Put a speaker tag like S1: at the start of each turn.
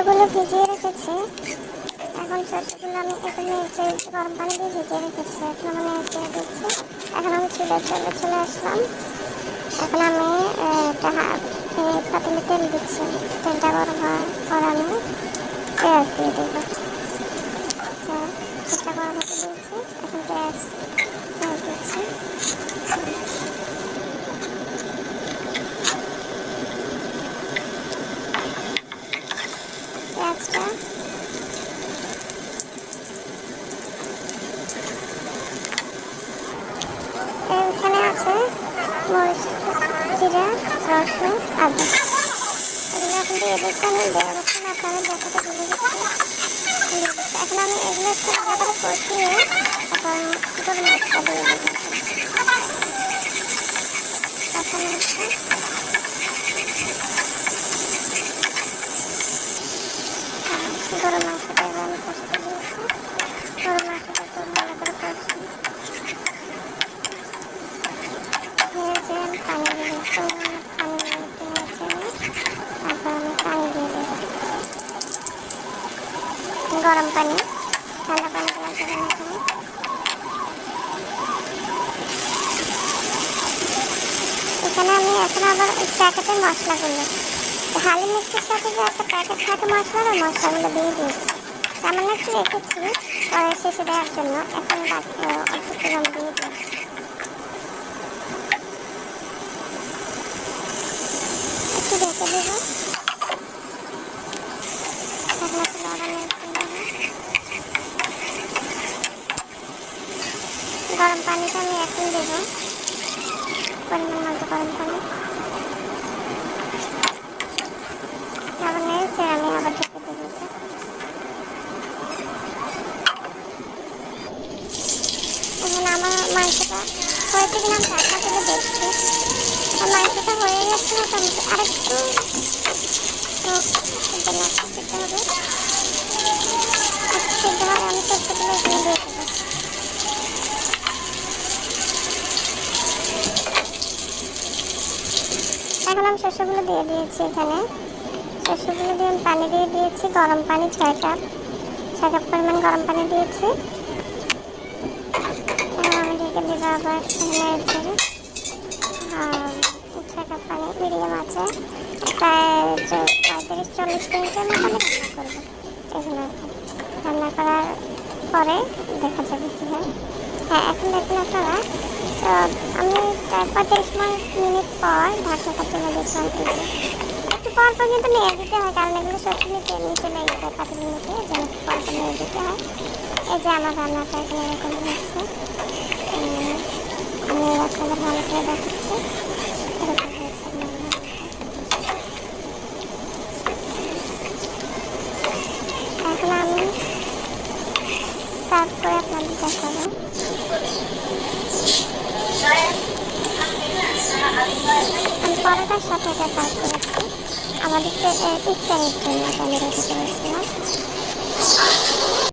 S1: শস্যগুলো ভিজিয়ে রেখেছি। এখন ছোটগুলো আমি এখানে যে গরম পানি দিয়ে ভিজিয়ে রেখেছি। এখন আমি ছেড়ে দিচ্ছি। এখন আমি চুলে চলে চলে আসলাম। এখন আমি এই পাতিলে তেল দিচ্ছি। তেলটা গরম হওয়ার পর আমি পেঁয়াজ দিয়ে দেবো। হ্যাঁ, তেলটা গরম হতে দিয়েছি এখন পেঁয়াজ পেঁয়াজ দিচ্ছি পেঁয়াজটা এখানে আছে মরিচ জিরা রসুন আদা এগুলো এখন দিয়ে দিচ্ছি আমি দেওয়া হচ্ছে না আপনারা দেখাতে ভুলে গেছি দিয়েছি গরম মশলাটা খুব ভালো করে কষি হয়েছে আমি পানি দিয়ে দিচ্ছি পানি দিতে হয়েছে তারপর আমি পানি দিয়ে দেবো গরম পানি ঠান্ডা পানি এখানে আমি এখন আবার প্যাকেটের মশলাগুলো হালি মিষ্টির সাথে যে একটা প্যাকেট থাকে মশলার ওই মশলাগুলো দিয়ে দিয়েছি সামান্য একটু রেখেছি শেষে দেওয়ার জন্য এখন দিয়ে দিয়েছি একটু রেখে দেবো ঢাকনা খুলে আবার নেড়ে দেবো। গরম পানিটা আমি এখন দেবো। পরিমাণ মতো গরম পানি আবার নেড়েছে আমি আবার ঢেকে দেবো এখন আমার মাংসটা হয়েছে কিনা আমি তুলে দেখছি। মাংসটা হয়ে গেছে মোটামুটি আরেকটু তো সিদ্ধ না সিদ্ধ হবে একটু সিদ্ধ হলে আমি সবজিগুলো এখানে দিয়ে দেবো আমি শস্যগুলো দিয়ে দিয়েছি এখানে। শস্যগুলো দিয়ে পানি দিয়ে দিয়েছি, গরম পানি ছয় কাপ। ছয় কাপ পরিমাণ গরম পানি দিয়েছি। পানি আছে। চল্লিশ রান্না করার পরে দেখা যাবে কী হয়। হ্যাঁ এখন দেখুন আপনারা পঁয়ত্রিশ মিনিট পর ঢাকনাটা তুলে দেখলাম একটু পর পর কিন্তু নেড়ে দিতে হয়, কারণ এগুলো সবজি নিচে নিচে লেগে যায় পাতিল নিচে এই এখানে আমি আপনাদের ভালো করে দেখাচ্ছি। আমি সার্ভ করে পরোটার সাথে এটা সার্ভ করেছি আমাদের ইফতারের জন্য এটা আমি রেখে করেছিলাম